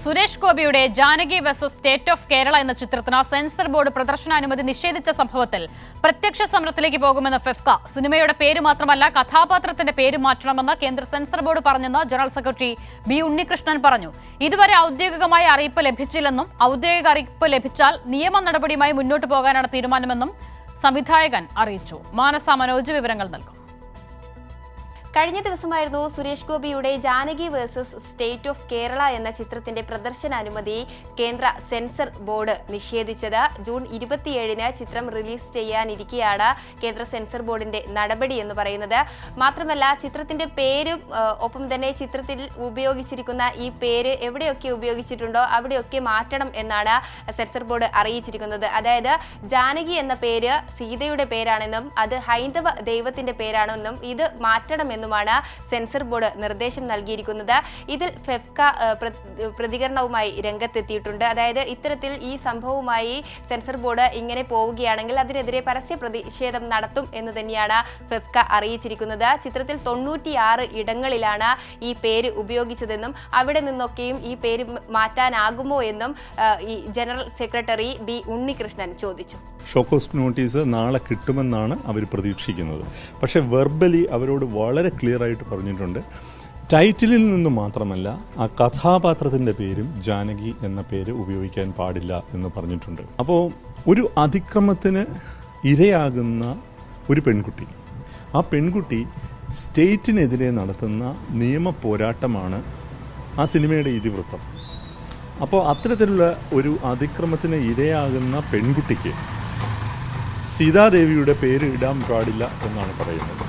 സുരേഷ് ഗോപിയുടെ Janaki versus state of Kerala എന്ന ചിത്രത്തിന് സെൻസർ ബോർഡ് പ്രദർശനാനുമതി നിഷേധിച്ച സംഭവത്തിൽ പ്രത്യക്ഷ സമരത്തിലേക്ക് പോകുമെന്ന് ഫെഫ്ക സിനിമയുടെ പേര് മാത്രമല്ല കഥാപാത്രത്തിന്റെ പേര് മാറ്റണമെന്ന് കേന്ദ്ര സെൻസർ ബോർഡ് പറഞ്ഞെന്ന് ജനറൽ സെക്രട്ടറി ബി ഉണ്ണികൃഷ്ണൻ പറഞ്ഞു. ഇതുവരെ ഔദ്യോഗികമായ അറിയിപ്പ് ലഭിച്ചില്ലെന്നും ഔദ്യോഗിക അറിയിപ്പ് ലഭിച്ചാൽ നിയമ നടപടിയുമായി മുന്നോട്ട് പോകാനാണ് തീരുമാനമെന്നും സംവിധായകൻ അറിയിച്ചു. മാനസ മനോജ് വിവരങ്ങൾ നൽകും. കഴിഞ്ഞ ദിവസമായിരുന്നു സുരേഷ് ഗോപിയുടെ Janaki versus state of Kerala എന്ന ചിത്രത്തിന്റെ പ്രദർശനാനുമതി കേന്ദ്ര സെൻസർ ബോർഡ് നിഷേധിച്ചത്. ജൂൺ ഇരുപത്തിയേഴിന് ചിത്രം റിലീസ് ചെയ്യാനിരിക്കെയാണ് കേന്ദ്ര സെൻസർ ബോർഡിന്റെ നടപടി എന്ന് പറയുന്നത്. മാത്രമല്ല ചിത്രത്തിന്റെ പേരും ഒപ്പം തന്നെ ചിത്രത്തിൽ ഉപയോഗിച്ചിരിക്കുന്ന ഈ പേര് എവിടെയൊക്കെ ഉപയോഗിച്ചിട്ടുണ്ടോ അവിടെയൊക്കെ മാറ്റണം എന്നാണ് സെൻസർ ബോർഡ് അറിയിച്ചിരിക്കുന്നത്. അതായത് ജാനകി എന്ന പേര് സീതയുടെ പേരാണെന്നും അത് ഹൈന്ദവ ദൈവത്തിന്റെ പേരാണെന്നും ഇത് മാറ്റണമെന്നുമാണ് സെൻസർ ബോർഡ് നിർദ്ദേശം നൽകിയിരിക്കുന്നത്. ഇതിൽ ഫെഫ്ക പ്രതികരണവുമായി രംഗത്തെത്തിയിട്ടുണ്ട്. അതായത് ഇത്തരത്തിൽ ഈ സംഭവവുമായി സെൻസർ ബോർഡ് ഇങ്ങനെ പോവുകയാണെങ്കിൽ അതിനെതിരെ പരസ്യ പ്രതിഷേധം നടത്തും എന്ന് തന്നെയാണ് ഫെഫ്ക അറിയിച്ചിരിക്കുന്നത്. ചിത്രത്തിൽ തൊണ്ണൂറ്റിയാറ് ഇടങ്ങളിലാണ് ഈ പേര് ഉപയോഗിച്ചതെന്നും അവിടെ നിന്നൊക്കെയും ഈ പേര് മാറ്റാനാകുമോ എന്നും ഈ ജനറൽ സെക്രട്ടറി ബി ഉണ്ണികൃഷ്ണൻ ചോദിച്ചു. ഷോക്കോസ് നോട്ടീസ് നാളെ കിട്ടുമെന്നാണ് അവർ പ്രതീക്ഷിക്കുന്നത്. പക്ഷേ വെർബലി അവരോട് വളരെ ക്ലിയർ ആയിട്ട് പറഞ്ഞിട്ടുണ്ട്. ടൈറ്റിലിൽ നിന്ന് മാത്രമല്ല ആ കഥാപാത്രത്തിന്റെ പേരും ജാനകി എന്ന പേര് ഉപയോഗിക്കാൻ പാടില്ല എന്ന് പറഞ്ഞിട്ടുണ്ട്. അപ്പോൾ ഒരു അതിക്രമത്തിന് ഇരയാകുന്ന ഒരു പെൺകുട്ടി. ആ പെൺകുട്ടി സ്റ്റേറ്റിനെതിരെ നടത്തുന്ന നിയമ പോരാട്ടമാണ് ആ സിനിമയുടെ ഇതിവൃത്തം. അപ്പോൾ അത്തരത്തിലുള്ള ഒരു അതിക്രമത്തിന് ഇരയാകുന്ന പെൺകുട്ടിക്ക് സീതാദേവിയുടെ പേര് ഇടാൻ പാടില്ല എന്നാണ് പറയുന്നത്.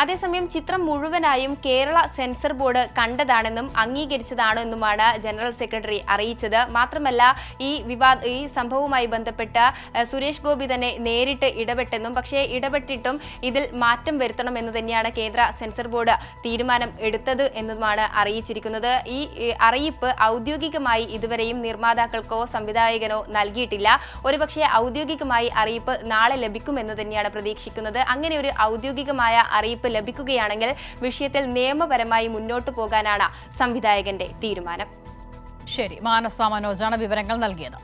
അതേസമയം ചിത്രം മുഴുവനായും കേരള സെൻസർ ബോർഡ് കണ്ടതാണെന്നും അംഗീകരിച്ചതാണെന്നുമാണ് ജനറൽ സെക്രട്ടറി അറിയിച്ചത്. മാത്രമല്ല ഈ വിവാദ ഈ സംഭവവുമായി ബന്ധപ്പെട്ട് സുരേഷ് ഗോപി തന്നെ നേരിട്ട് ഇടപെട്ടെന്നും പക്ഷേ ഇടപെട്ടിട്ടും ഇതിൽ മാറ്റം വരുത്തണമെന്ന് തന്നെയാണ് കേന്ദ്ര സെൻസർ ബോർഡ് തീരുമാനം എടുത്തത് എന്നുമാണ് അറിയിച്ചിരിക്കുന്നത്. ഈ അറിയിപ്പ് ഔദ്യോഗികമായി ഇതുവരെയും നിർമ്മാതാക്കൾക്കോ സംവിധായകനോ നൽകിയിട്ടില്ല. ഒരുപക്ഷെ ഔദ്യോഗികമായി അറിയിപ്പ് നാളെ ലഭിക്കുമെന്ന് തന്നെയാണ് പ്രതീക്ഷിക്കുന്നത്. അങ്ങനെ ഒരു ഔദ്യോഗികമായ അറിയിപ്പ് ലഭിക്കുകയാണെങ്കിൽ വിഷയത്തിൽ നിയമപരമായി മുന്നോട്ടു പോകാനാണ് സംവിധായകന്റെ തീരുമാനം. ശരി മാനസ മനോജാണ് വിവരങ്ങൾ നൽകിയത്.